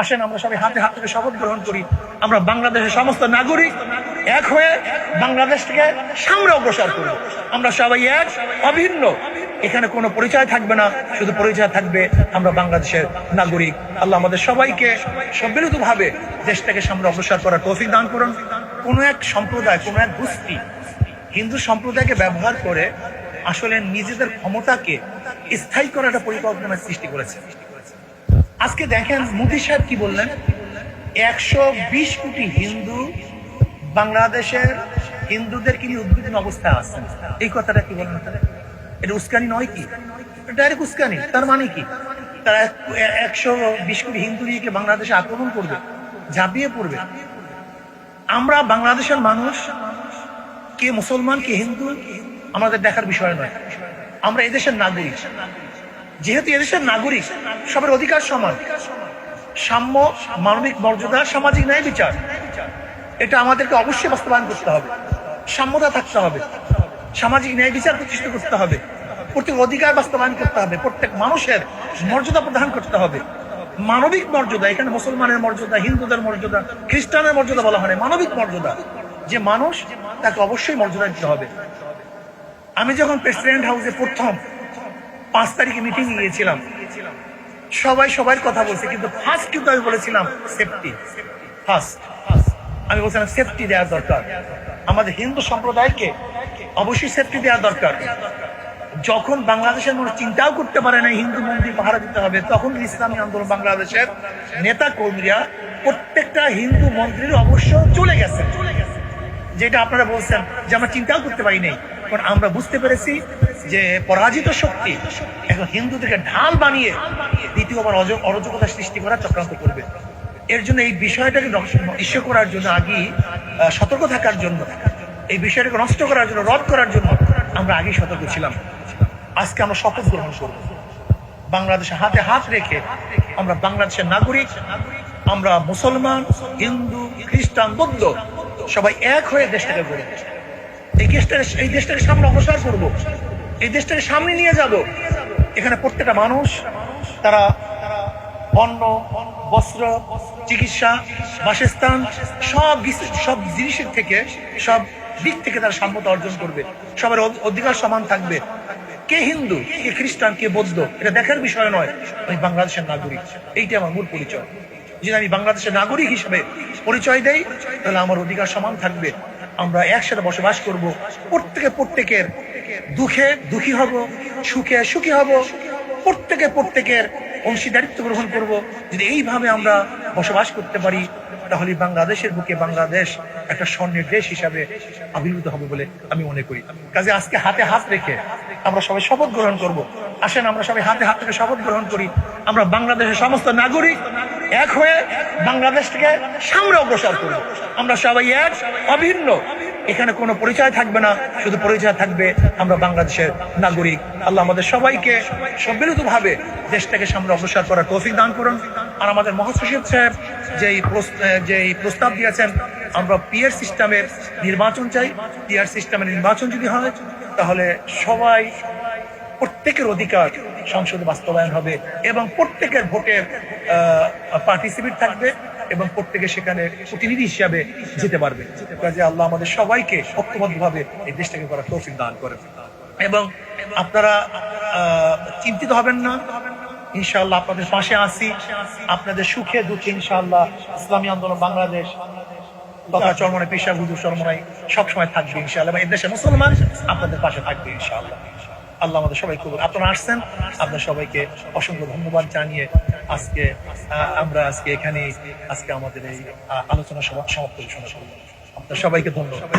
আসেন, আমরা সবাই হাতে হাত থেকে শপথ গ্রহণ করি। আমরা বাংলাদেশের সমস্ত নাগরিক এক হয়ে বাংলাদেশ থেকে সামনে অগ্রসর করব আমরা সবাই এক, অভিন্ন। এখানে কোনো পরিচয় থাকবে না, শুধু পরিচয় থাকবে আমরা বাংলাদেশের নাগরিক। আল্লাহ আমাদের সবাইকে সম্মিলিতভাবে দেশটাকে সামনে অগ্রসর করার তৌফিক দান করুন। কোনো এক সম্প্রদায়, কোনো এক গোষ্ঠী হিন্দু সম্প্রদায়কে ব্যবহার করে আসলে নিজেদের ক্ষমতাকে স্থায়ী করার একটা পরিকল্পনা সৃষ্টি করেছে। আজকে দেখেন মোদী সাহেব কি বললেন? একশো বিশ কোটি হিন্দু বাংলাদেশের হিন্দুদের কি উদ্বিগ্ন অবস্থায় আছেন এই কথাটা কি বললেন? এটা উস্কানি নয় কি? ডাইরেক্ট উস্কানি, তার মানে কি? তারা একশো বিশ কোটি হিন্দু নিয়ে বাংলাদেশে আক্রমণ করবে, ঝাঁপিয়ে পড়বে। আমরা বাংলাদেশের মানুষ, কে মুসলমান, কে হিন্দু, আমাদের দেখার বিষয় নয়। আমরা এদেশের নাগরিক। যেহেতু এদেশের নাগরিক, সবার অধিকার সমান। সাম্য, মানবিক মর্যাদা, সামাজিক ন্যায় বিচার। এটা আমাদেরকে অবশ্যই বাস্তবায়ন করতে হবে। সাম্যতা থাকতে হবে। সামাজিক ন্যায় বিচার প্রতিষ্ঠা করতে হবে। প্রত্যেক অধিকার বাস্তবায়ন করতে হবে। প্রত্যেক মানুষের মর্যাদা প্রদান করতে হবে। মানবিক মর্যাদা, এখানে মুসলমানের মর্যাদা, হিন্দুদের মর্যাদা, খ্রিস্টানের মর্যাদা বলা হয় মানবিক মর্যাদা। যে মানুষ, তাকে অবশ্যই মর্যাদা দিতে হবে। আমি যখন প্রেসিডেন্ট হাউসে প্রথম পাঁচ তারিখে মিটিং গিয়েছিলাম। সবাই সবার কথা বলছে, কিন্তু ফার্স্ট কিন্তু আমি বলেছিলাম সেফটি ফার্স্ট আমি বলছিলাম সেফটি দেওয়া দরকার। আমাদের হিন্দু সম্প্রদায়কে অবশ্যই সেফটি দেওয়া দরকার। যখন বাংলাদেশের মানুষ চিন্তাও করতে পারে না, হিন্দু মন্দির পাহারা দিতে হবে, তখন ইসলামী আন্দোলন বাংলাদেশের নেতা কর্মীরা প্রত্যেকটা হিন্দু মন্দিরের অবশ্য চলে গেছে। যেটা আপনারা বলছেন যে আমরা চিন্তাও করতে পারি নাই, কারণ আমরা বুঝতে পেরেছি যে পরাজিত শক্তি এখন হিন্দুদেরকে ঢাল বানিয়ে দ্বিতীয়বার অরাজকতা সৃষ্টি করার চক্রান্ত করবে। এর জন্য এই বিষয়টাকে ইস্যু করার জন্য আগেই সতর্ক থাকার জন্য, এই বিষয়টাকে নষ্ট করার জন্য, রদ করার জন্য আমরা আগেই সতর্ক ছিলাম। আজকে আমরা শপথ গ্রহণ করব। বাংলাদেশে হাতে হাত রেখে আমরা বাংলাদেশের নাগরিক, আমরা মুসলমান, হিন্দু, খ্রিস্টান, বৌদ্ধ সবাই এক হয়ে দেশটাকে গড়ে। এই দেশটাকে এই দেশটাকে সামনে অগ্রসর করব। এই দেশটাকে সামনে নিয়ে যাব। এখানে প্রত্যেকটা মানুষ, তারা অন্ন বস্ত্র, চিকিৎসা, বাসস্থান, সব সব জিনিসের থেকে, সব দিক থেকে তারা সাম্যতা অর্জন করবে। সবার অধিকার সমান থাকবে। কে হিন্দু, কে খ্রিস্টান, কে বৌদ্ধ, এটা দেখার বিষয় নয়। আমি বাংলাদেশের নাগরিক। এইটা আমার মূল পরিচয়। যদি আমি বাংলাদেশের নাগরিক হিসেবে পরিচয় দেই, তাহলে আমার অধিকার সমান থাকবে। আমরা একসাথে বসবাস করব। প্রত্যেকে প্রত্যেকের দুঃখে দুঃখী হব, সুখে সুখী হব। প্রত্যেকে প্রত্যেকের অংশীদারিত্ব গ্রহণ করব। যদি এইভাবে আমরা বসবাস করতে পারি, তাহলে বাংলাদেশের বুকে বাংলাদেশ একটা স্বর্ণের দেশ হিসাবে আবির্ভূত হবে বলে আমি মনে করি। কাজে আজকে হাতে হাত রেখে আমরা সবাই শপথ গ্রহণ করব। আসেন, আমরা সবাই হাতে হাত থেকে শপথ গ্রহণ করি। আমরা বাংলাদেশের সমস্ত নাগরিক এক হয়ে বাংলাদেশ থেকে সামনে অগ্রসর করব। আমরা সবাই এক, অভিন্ন এখানে কোনো পরিচয় থাকবে না, শুধু পরিচয় থাকবে আমরা বাংলাদেশের নাগরিক। আল্লাহ আমাদের সবাইকে সম্মিলিতভাবে দেশটাকে সামনে অগ্রসর করার তৌফিক দান করুন। আর আমাদের মহাসচিব সাহেব যেই যেই প্রস্তাব দিয়েছেন, আমরা পিয়ার সিস্টেমের নির্বাচন চাই। পিয়ার সিস্টেমের নির্বাচন যদি হয়, তাহলে সবাই প্রত্যেকের অধিকার সংসদে বাস্তবায়ন হবে এবং প্রত্যেকের ভোটের পার্টিসিপেট থাকবে। এবং প্রত্যেকে সেখানে প্রতিনিধি হিসাবে যেতে পারবে। কাজে আল্লাহ আমাদের সবাইকে ঐক্যবদ্ধভাবে এই দেশটাকে করার তৌফিক দান করে এবং আপনারা চিন্তিত হবেন না। ইনশাআল্লাহ আপনাদের পাশে আসি আপনাদের সুখে দুঃখে ইনশাআল্লাহ ইসলামী আন্দোলন বাংলাদেশ তথা চরমনে পেশা হুজুর চরমনাই সবসময় থাকবে ইনশাআল্লাহ এবং এদেশে মুসলমান আপনাদের পাশে থাকবে ইনশাআল্লাহ। আল্লাহ আমাদের সবাই কবুল। আপনারা আসছেন আপনার সবাইকে অসংখ্য ধন্যবাদ জানিয়ে আজকে আমরা আজকে এখানে আজকে আমাদের এই আলোচনা সভা সমাপ্ত ঘোষণা করলাম আপনার সবাইকে ধন্যবাদ।